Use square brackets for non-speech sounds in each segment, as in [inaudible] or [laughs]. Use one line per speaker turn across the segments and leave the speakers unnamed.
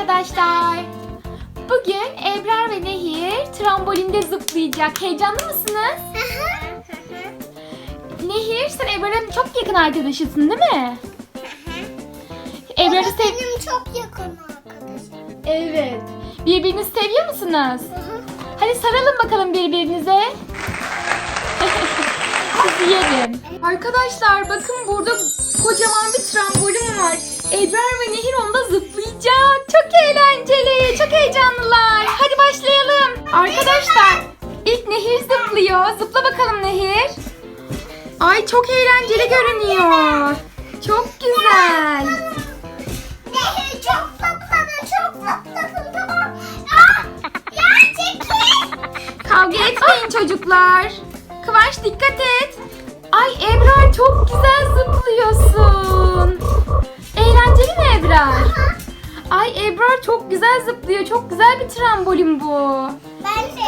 arkadaşlar. Bugün Ebrar ve Nehir trambolinde zıplayacak. Heyecanlı mısınız? Nehir sen Ebrar'ın çok yakın arkadaşısın değil mi? Ebrar'ı sev...
Benim çok yakın arkadaşım.
Evet. Birbirinizi seviyor musunuz? Hadi sarılın bakalım birbirinize. [laughs] Sizi yerim. Arkadaşlar bakın burada kocaman bir trambolin var. Ebrar ve Nehir onda zıplayacak. Çok eğlenceli. Çok heyecanlılar. Hadi başlayalım. Arkadaşlar ilk Nehir zıplıyor. Zıpla bakalım Nehir. Ay çok eğlenceli görünüyor. Çok güzel.
Nehir çok zıpladı, çok zıpladı tamam. Ah, ya çekil.
Kavga etmeyin çocuklar. Kıvanç dikkat et. Ay Ebrar çok güzel zıplıyorsun. Eğlenceli mi Ebrar? Ay Ebrar çok güzel zıplıyor. Çok güzel bir trambolin bu.
Ben de.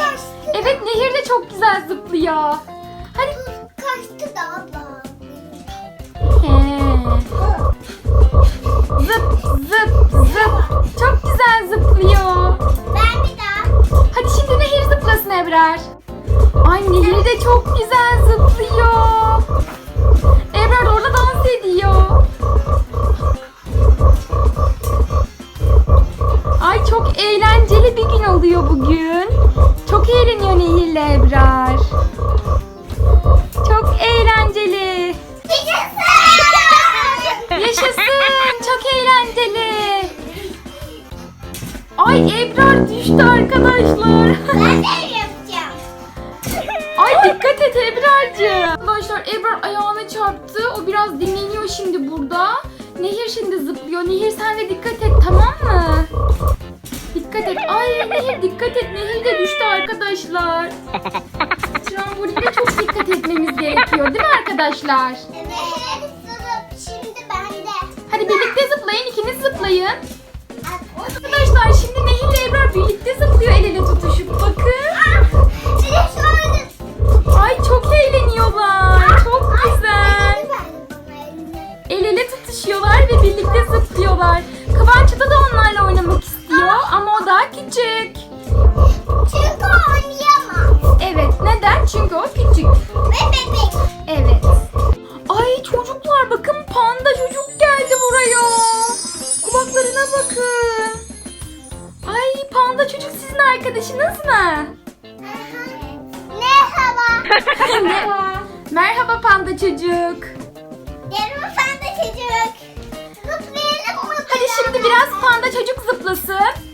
Evet Nehir de çok güzel zıplıyor. Hadi.
Kaçtı da abla.
He. Zıp zıp zıp. Çok güzel zıplıyor.
Ben bir daha.
Hadi şimdi Nehir zıplasın Ebrar. Ay Nehir de çok güzel zıplıyor. Ebrar da orada dans ediyor. Oluyor bugün. Çok eğleniyor Nehir'le Ebrar. Çok eğlenceli. Yaşasın. Çok eğlenceli. Ay Ebrar düştü arkadaşlar.
Ben de yapacağım. [laughs]
Ay dikkat et Ebrar'cığım. Arkadaşlar Ebrar ayağına çarptı. O biraz dinleniyor şimdi burada. Nehir şimdi zıplıyor. Nehir sen de dikkat et tamam mı? Dikkat et. Ay Nehir dikkat et. Nehir de düştü arkadaşlar. Trambolinde çok dikkat etmemiz gerekiyor değil mi arkadaşlar?
Evet. Sırıp şimdi bende.
Hadi birlikte zıplayın. ikiniz zıplayın. Arkadaşlar şimdi Nehir ile Ebrar birlikte zıplıyor el ele tutuşup. Bakın. Ay çok eğleniyorlar. Çok güzel. El ele tutuşuyorlar ve birlikte zıplıyorlar. Kıvanç da panda sizin arkadaşınız mı?
Merhaba. [laughs]
Merhaba. Merhaba panda çocuk.
Sen de çocuk. Zıplayalım mı?
Hadi şimdi biraz panda çocuk zıplasın.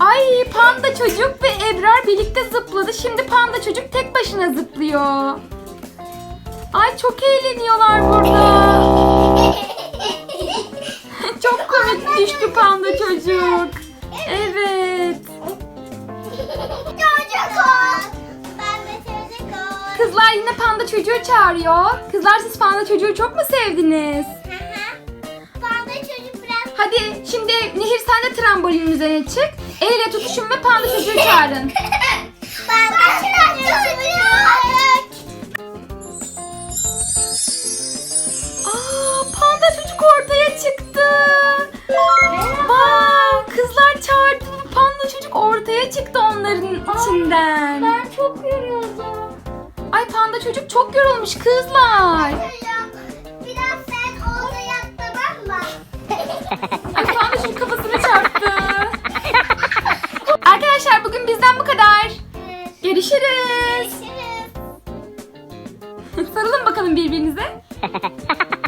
Ay panda çocuk ve Ebrar birlikte zıpladı. Şimdi panda çocuk tek başına zıplıyor. Ay çok eğleniyorlar burada. [laughs] Çok komik düştü panda çocuk. Kızlar yine panda çocuğu çağırıyor. Kızlar siz panda çocuğu çok mu sevdiniz?
Hı de çocuk biraz.
Hadi şimdi Nehir sen de trambolinin üzerine çık. El ele tutuşun ve panda çocuğu çağırın. [laughs]
De çocuk.
Aa, panda çocuk ortaya çıktı. Vay, kızlar çağırdı panda çocuk ortaya çıktı onların içinden.
Ben çok yoruldum.
Ay panda çocuk çok yorulmuş kızlar.
Biraz sen orada yat tamam mı?
Ay panda çocuk kafasını çarptı. Arkadaşlar bugün bizden bu kadar. Görüşürüz.
Görüşürüz. [laughs]
Sarılın bakalım birbirinize. [laughs]